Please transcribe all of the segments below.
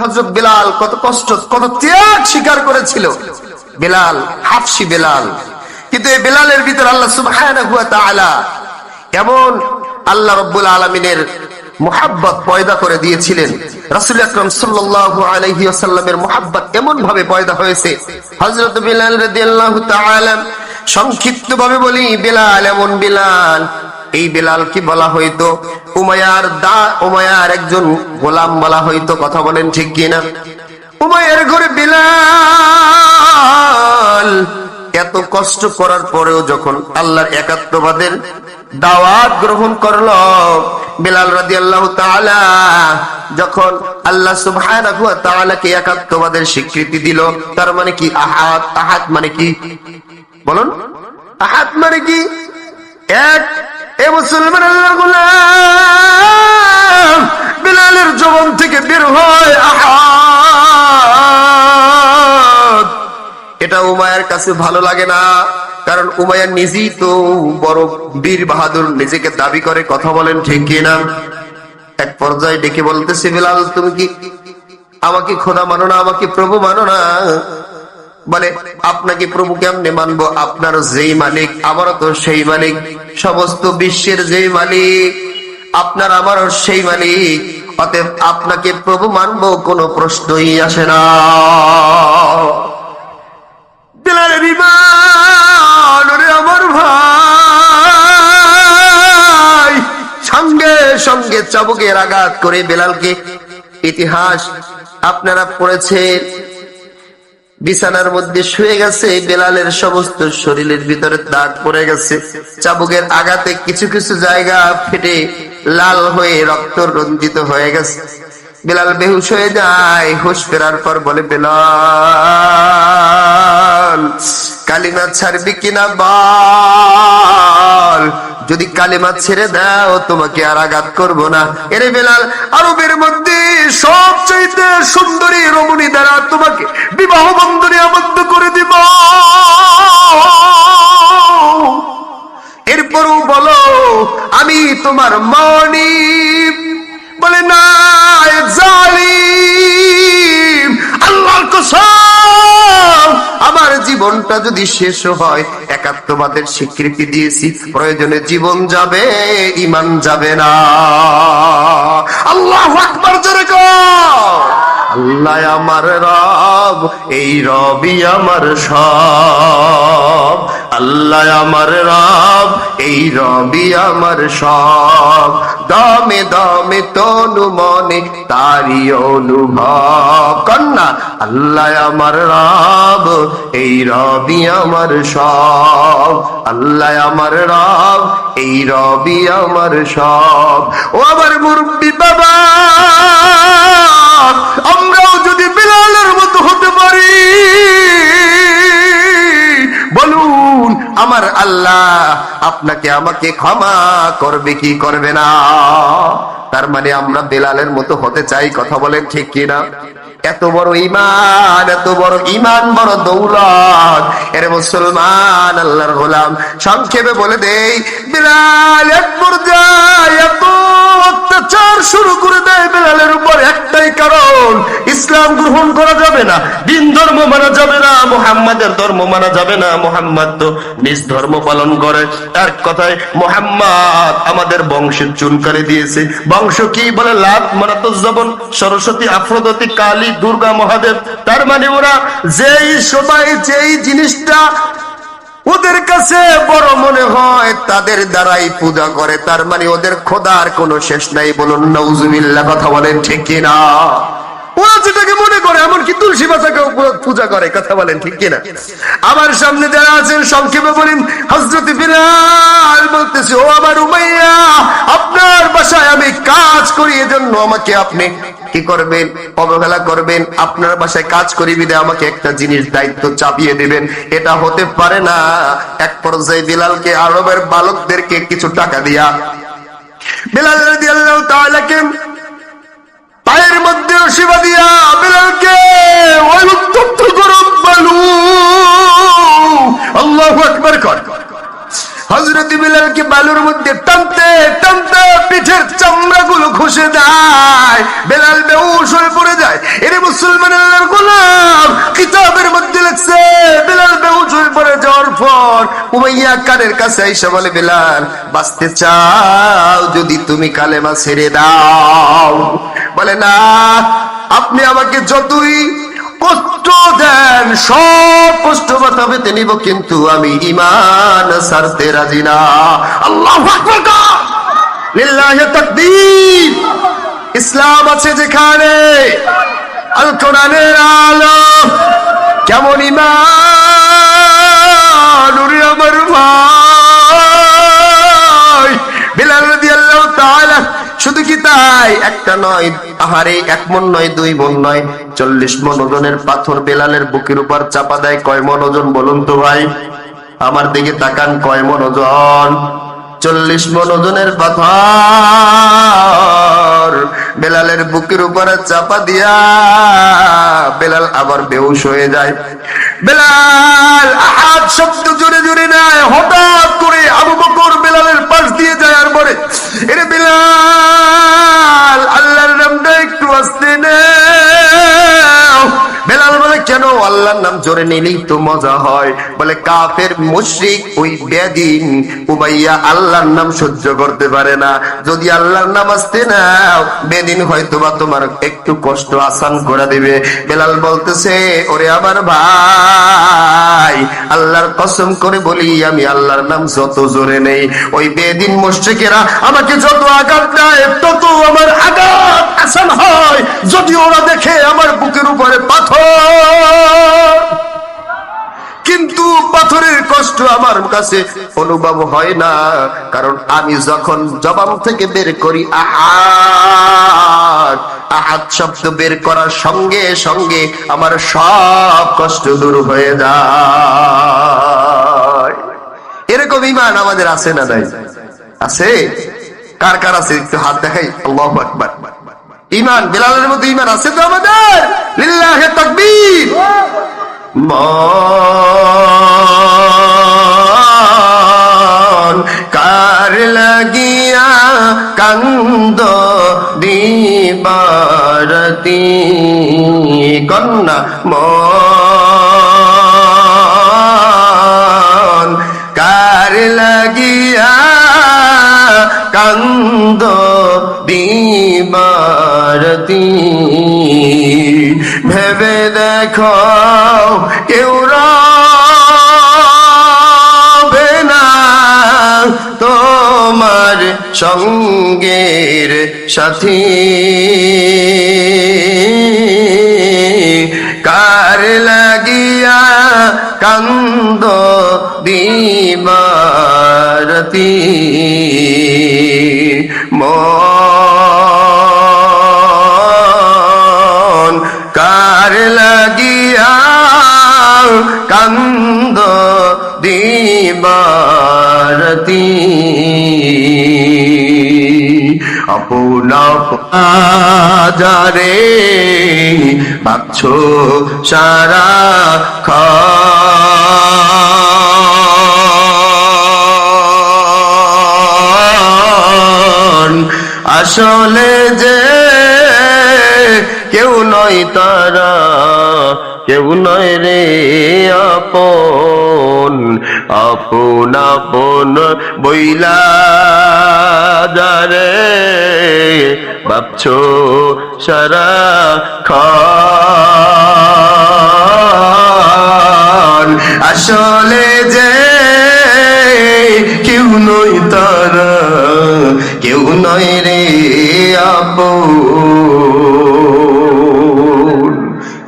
হজরত বেলাল কত কষ্ট, কত ত্যাগ স্বীকার করেছিল। বেলাল, হাফসি বেলাল। কিন্তু এই বেলালের ভিতর আল্লাহ তাআলা এমন আল্লাহ রব্বুল আলমিনের মোহাব্বত পয়দা করে দিয়েছিলেন। রাসুল আকরম সাল্লাল্লাহু আলাইহি ওয়াসাল্লামের মোহাব্বত এমন ভাবে পয়দা হয়েছে। হযরত বিলাল রাদিয়াল্লাহু তাআলা সংক্ষিপ্ত ভাবে বলি, বেলাল এমন বেলাল। এই বেলাল কি বলা হইতো? উমায়ার দা উমায়ার একজন গোলাম বলা হইতো, কথা বলেন ঠিক কিনা উমায়ের ঘরে বেলাল। এত কষ্ট করার পরেও যখন আল্লাহর একাত্মবাদের দাওয়াত গ্রহণ করল, বেলাল রাদি আল্লাহ যখন আল্লাহ তাআলাকে একাত্মবাদের স্বীকৃতি দিল, তার মানে কি আহাত আহাত মানে কি? বলুন। আহাত মানে কি? এক, এ মুসলমান আল্লাহর গোলাম, বিলালের জবান থেকে বের হয় আহাদ এটা উমায়ের কাছে ভালো লাগে না, কারণ উমায়ের নিজেই তো বড় বীর বাহাদুর, নিজেকে দাবি করে, কথা বলেন ঠিক কিনা? এক পর্যায়ে ডেকে বলতেছে, বিলাল, তুমি কি আমাকে খোদা মানো না, আমাকে প্রভু মানো না? বলে, আপনাকে প্রভু কেমনে মানবো? আপনার যেই মালিক, আমারও তো সেই মালিক। সমস্ত বিশ্বের যেই মালিক, আপনার আমারও সেই মালিক। অতএব আপনাকে প্রভু মানবো, কোনো প্রশ্নই আসে না। আমার সঙ্গে সঙ্গে চাবুকের আঘাত করে বেলালকে ইতিহাস আপনারা পড়েছেন। বিছানার মধ্যে শুয়ে গেছে বেলালের সমস্ত শরীরের ভিতরে দাগ পড়ে গেছে। চাবুকের আঘাতে কিছু কিছু জায়গা ফেটে লাল হয়ে রক্ত রঞ্জিত হয়ে গেছে। বেলাল বেহুশ হয়ে যায়, হুশ ফেরার পর বলে, বেলাল, কালিমা ছাড়বি কিনা বল যদি কালিমা ছেড়ে দাও, তোমাকে আর আঘাত করব না। এরে বেলাল, আরবের মধ্যে সবচাইতে সুন্দরী রমণী দ্বারা তোমাকে বিবাহ বন্ধনে আবদ্ধ করে দিব। এরপরও বলো, আমি তোমার মনি বলে, না জালিম, আল্লাহর কসম। আমার জীবনটা যদি শেষ হয়, একাত্মবাদের স্বীকৃতি দিয়েছি, প্রয়োজনে জীবন যাবে ইমান যাবে না আল্লাহ আকবার, জোরে কর। আল্লাহ আমার রব, এই রবি আমার সব। আল্লাহ আমার রব, এই রবি আমার সব। দমে দমে তনু মনে তারি অনুভব। কন্যা, আল্লাহ আমার রব, এই রবি আমার সব। আল্লাহ আমার রব, এই রবি আমার সব। ও আমার মুরব্বী বাবা আল্লাহ, আপনাকে আমাকে ক্ষমা করবে, কি করবে না? তার মানে আমরা বেলালের মতো হতে চাই, কথা বলেন ঠিক কিনা? এত বড় ইমান এত বড় ইমান বড় দৌলত। এর মুসলমান আল্লাহর গোলাম। সংক্ষেপে বলে দেই বিলাল এক পর্যায়ে অত্যাচার শুরু করে দেয় বেলালের উপর একটাই কারণ, ইসলাম গ্রহণ করা যাবে না, দিন ধর্ম মানা যাবে না, মোহাম্মদের ধর্ম মানা যাবে না, মোহাম্মদ তো নিজ ধর্ম পালন করে। তার কথায়, মোহাম্মদ আমাদের বংশের চুনকারি দিয়েছে। বংশ কি বলে? লাভ মানাতো জবন, সরস্বতী, আফ্রদতী, কালী, দুর্গা, মহাদেব। তার মানে ওরা যেই সবাই যেই জিনিসটা ওদের কাছে বড় মনে হয় তাদের দ্বারাই পূজা করে, তার মানে ওদের খোদার কোনো শেষ নাই। বলুন নৌজুবিল্লা কথা বলেন ঠিক কিনা? ওরা যেটাকে মনে করে, এমনকি তুলসী পাতাকে পূজা করে, কথা বলেন ঠিক কিনা? আমার সামনে যারা আছেন, সংক্ষেপে বলেন হজরত বিলাল বলতেছে, ও আমার উমাইয়া, আপনার বাসায় আমি কাজ করি, এজন্য আমাকে আপনি কি করবেন, অবহেলা করবেন, আপনার বাসায় কাজ করি বিদে আমাকে একটা জিনিস দায়িত্ব চাপিয়ে দিবেন। এটা হতে পারে না। এক পর্যায়ে বিলালকে, আরবের বালকদেরকে কিছু টাকা দিয়া। বিলাল রাদিয়াল্লাহু তাআলাকে পায়ের মধ্যে শিবা দিয়া বিলালকে যদি বিলালকে বালুর মধ্যে টানতে টানতে পিঠের চামড়া গুলো দেয়। বেলাল বেউস হয়ে পড়ে যায়। মুসলমানের গোলাম, কিতাবের মধ্যে বেলাল বেউস হয়ে পড়ে যাওয়ার পর উমাইয়া কাছে আইসা বলে, বেলাল, বাঁচতে চাও যদি তুমি কালেমা ছেড়ে দাও। বলে, না, আপনি আমাকে যতই দেন, সব কষ্ট বাতাবে তে নিব, কিন্তু আমি ইমান সারতে রাজি না। আল্লাহ তাকবীর ইসলাম আছে যেখানে, আল কোরআনের আলো। কেমন ইমান কি একটা নয় আহারে এক মন নয়, দুই মন নয়। চল্লিশ মন ওজনের পাথর বেলালের বুকের উপর চাপা দেয়। কয় মন ওজন বলুন তো ভাই? আমার দিকে তাকান, কয় মন ওজন? চল্লিশ মন ওজনের পাথর বেলালের বুকের উপরে চাপা দিয়া বেলাল আবার বেউস হয়ে যায়। বেলাল আহাদ শব্দ জোরে জোরে নেয়। হঠাৎ করে আবু বকর বেলালের পাশ দিয়ে যায় আর বলে, এরে বেলাল আল্লাহর নাম জোরে নিলেই তো মজা হয়। বলে, কাফের মুশরিক ওই বেদিন উবাইয়া আল্লাহর নাম সহ্য করতে পারে না। যদি আল্লাহর নাম আসতে নাও, বেদিন হয়তো বা তোমার একটু কষ্ট আসান করে দিবে। বেলাল বলতেছে, ওরে আমার ভাই, আল্লাহর কসম করে বলি, আমি আল্লাহর নাম যত জোরে নেই। ওই বেদিন মুশরিকেরা আমাকে যত আঘাত দেয়, তত আমার আঘাত আসান হয়। যদি ওরা দেখে আমার বুকের উপরে পাথর কিন্তু পাথরের কষ্ট আমার কাছে অনুভব হয় না, কারণ আমি যখন জবান থেকে বের করি, আহাত আহাত শব্দ বের করার সঙ্গে সঙ্গে আমার সব কষ্ট দূর হয়ে যায়। এরকম ইমান আমাদের আছে না নাই? আছে? কার কার আছে? একটু হাত দেখাই। আল্লাহু আকবার। ইমান বেলালের মধ্যে ইমান আছে তো আমাদের? লিল্লাহে তাকবীর। মন কার লাগিয়া কান্দ দিবারতি, কন্যা মন কার লাগিয়া কান্দ দিবারতি ভেবে দেখো কেউ না তোমার সঙ্গের সাথী। কার লাগিয়া কান্দ দিবারতি মন কার লাগিয়া কান্দ দিবারতি? আপনা যারে সারা খান আসলে যে কেউ নয় তারা, কেউ নয় রে আপন আপন আপন বইলা যারে ভাবছ সারা খান। আসলে যে কেউ নয় তারা, কেউ নয় রে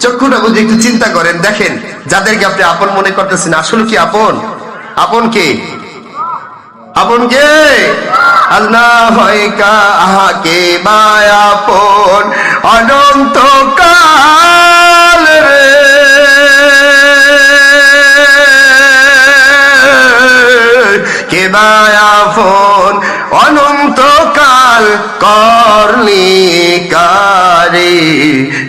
চক্ষুটা বুঝে একটু চিন্তা করেন, দেখেন, যাদেরকে আপনি আপন মনে করতেছেন, আসলে কি আপন? আপন কে? আপন কে? আল্লাহ হয় বা মায়াপন অনন্ত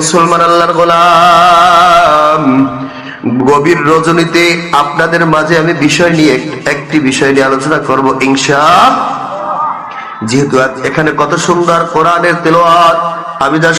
মুসলমান আল্লাহর গোলাম। গভীর রজনীতে আপনাদের মাঝে আমি বিষয় নিয়ে একটি বিষয় নিয়ে আলোচনা করব ইংসা যেহেতু এখানে কত সুন্দর কোরআনের তেলোয়াত আমি